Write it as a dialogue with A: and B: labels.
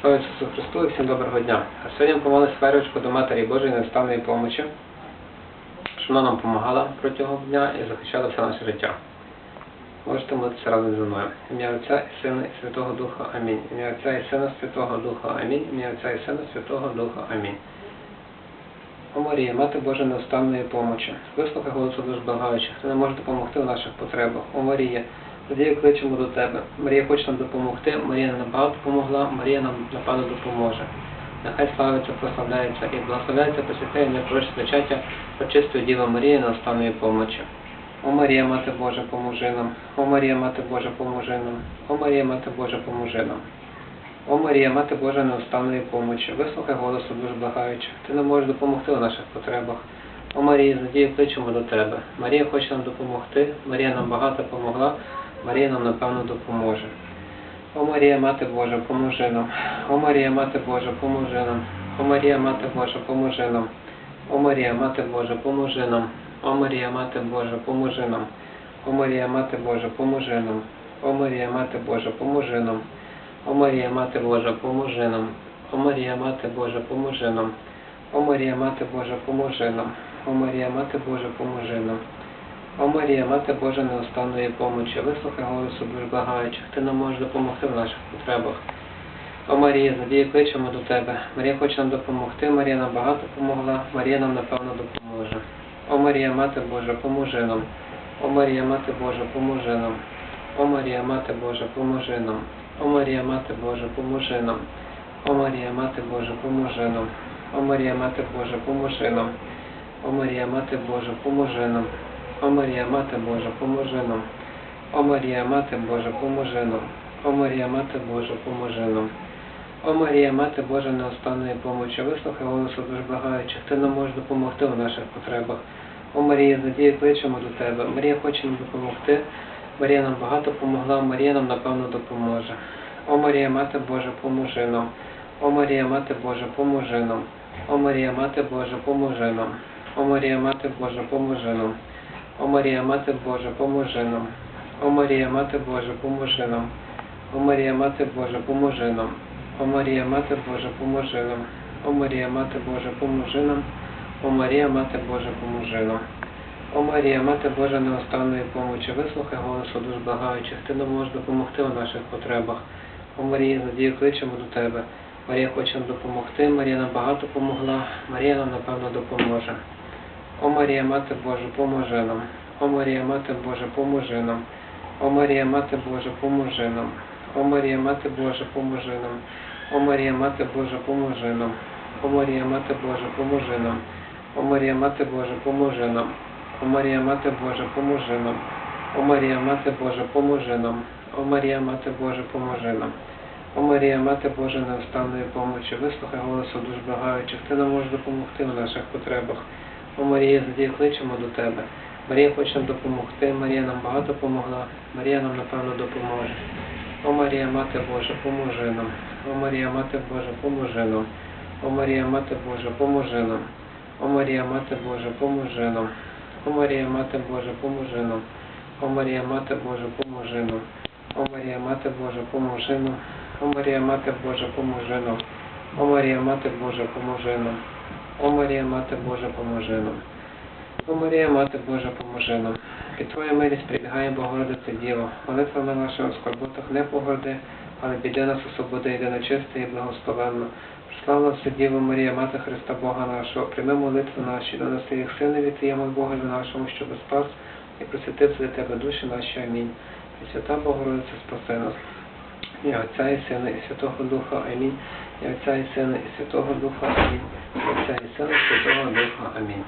A: Слава Ісусу Христу і всім доброго дня. А сьогодні помолилися Ферочку до Матері Божої невставної помочі, щоб вона нам допомагала протягом дня і захищала все наше життя. Можете молитися разом зі мною. Ім'я Отця і Сина і Святого Духа. Амінь. Ім'я Отця і Сина Святого Духа. Амінь. Ім'я Отця і Сина Святого Духа. Амінь. О Марія, Мати Божа невставної помочі, вислухай голосу душ благаючих, ти не можеш допомогти в наших потребах. О Марія, Надію кличемо до тебе. Марія хоче нам допомогти, Марія нам допомогла, Марія нам напевно допоможе. Нехай славиться, прославляється і благословляється Пресвяте ім'я пророче зачаття Пречистої Діви Марії невставної помочі. О Марія, Мати Божа, поможи нам. О Марія, Мати Божа, поможи нам. О Марія, Мати Божа, поможи нам. О Марія, Мати Божа неустанної помочі, вислухай голосу душ благаючих, ти не можеш допомогти у наших потребах. О Марія, з надією кличемо до тебе. Марія хоче нам допомогти, Марія нам багато помогла, Марія нам напевно допоможе. О Марія, Мати Божа, поможи нам. О Марія, Мати Божа, поможи нам. О Марія, Мати Божа, поможи нам. О Марія, Мати Божа, поможи нам. О Марія, Мати Божа, поможи нам. О Марія, Мати Божа, поможи нам. О Марія, Мати Божа, поможи нам. О Марія, Мати Божа, поможи нам. О Марія, Мати Божа, поможи нам. О Марія, Мати Божа, поможи нам. О Марія, Мати Божа, поможи нам. О Марія, Мати Божа неустанної помочі, вислухай голосу благаючих, ти нам можеш допомогти в наших потребах. О Марія, з надією кличемо до тебе. Марія хоче нам допомогти, Марія нам багато помогла, Марія нам напевно допоможе. О Марія, Мати Божа, поможи нам. О Марія, Мати Божа, поможи нам. О Марія, Мати Божа, поможи нам. О Марія, Мати Божа, поможи нам. О Марія, Мати Божа, поможи нам. О Марія, Мати Божа, поможи нам. О Марія, Мати Божа, поможи нам. О Марія, Мати Божа, поможи нам. О Марія, Мати Божа, поможи нам. О Марія, Мати Божа, поможи нам. О Марія, Мати Божа неостанної помочі, вислухай голосу душ благаючих, ти нам можеш допомогти в наших потребах. О Марія, задію кличемо до тебе. Марія хоче нам допомогти. Марія нам багато помогла, Марія нам напевно допоможе. О Марія, Мати Божа, поможи нам. О Марія, Мати Божа, поможи нам. О Марія, Мати Божа, поможи нам. О Марія, Мати Божа, поможи нам. О Марія, Мати Божа, поможи нам. О Марія, Мати Божа, поможи нам. О Марія, Мати Божа, поможи нам. О Марія, Мати Божа, поможи нам. О Марія, Мати Божа, поможи нам. О Марія, Мати Божа, поможи нам. О Марія, Мати Божа неостанної помочі, вислухай голосу душ благаючих, ти нам можеш допомогти у наших потребах. О Марія, надію кличемо до тебе. Марія хоче нам допомогти, Марія нам багато помогла, Марія нам напевно допоможе. О Марія, Мати Божа, поможи нам. О Марія, Мати Божа, поможи нам. О Марія, Мати Божа, поможи нам. О Марія, Мати Божа, поможи нам. О Марія, Мати Божа, поможи нам. О Марія, Мати Божа, поможи нам. О Марія, Мати Божа, поможи нам. О Марія, Мати Божа, поможи нам. О Марія, Мати Божа, поможи нам. О Марія, Мати Божа, поможи нам. О Марія, Мати Божа неустанної помочі, вислухай голосу душ благаючих, ти нам можеш допомогти в наших потребах. О Марія, задію кличемо до тебе. Марія хоче нам допомогти, Марія нам багато помогла, Марія нам напевно допоможе. О Марія, Мати Божа, поможи нам. О Марія, Мати Божа, поможи нам. О Марія, Мати Божа, поможи нам. О Марія, Мати Божа, поможи нам. О Марія, Мати Божа, поможи нам. О Марія, Мати Божа, поможи нам. О Марія, Мати Божа, поможи нам. О Марія, Мати Божа, поможи нам. О Марія, Мати Божа, поможи нам. О Марія, Мати Божа, поможи нам. О Марія, Мати Божа, поможи нам. Під Твою милість прибігає Богородице Діво. Молитва на наших скорботах не погорди, але біди нас освободи, єдина чиста і благословенна. Слава все Діво Марія, Мати Христа Бога нашого, прийми молитви наші, до нас їх синові Твоєму Богові нашому, щоб спас і просвітив для Тебе душі наші. Амінь. І свята Богородиця спаси нас. І Отця і Сина, і Святого Духа. Амінь. І Отця і Сина, і Святого Духа. Амінь. І Отця і Сина, і Святого Духа. Амінь.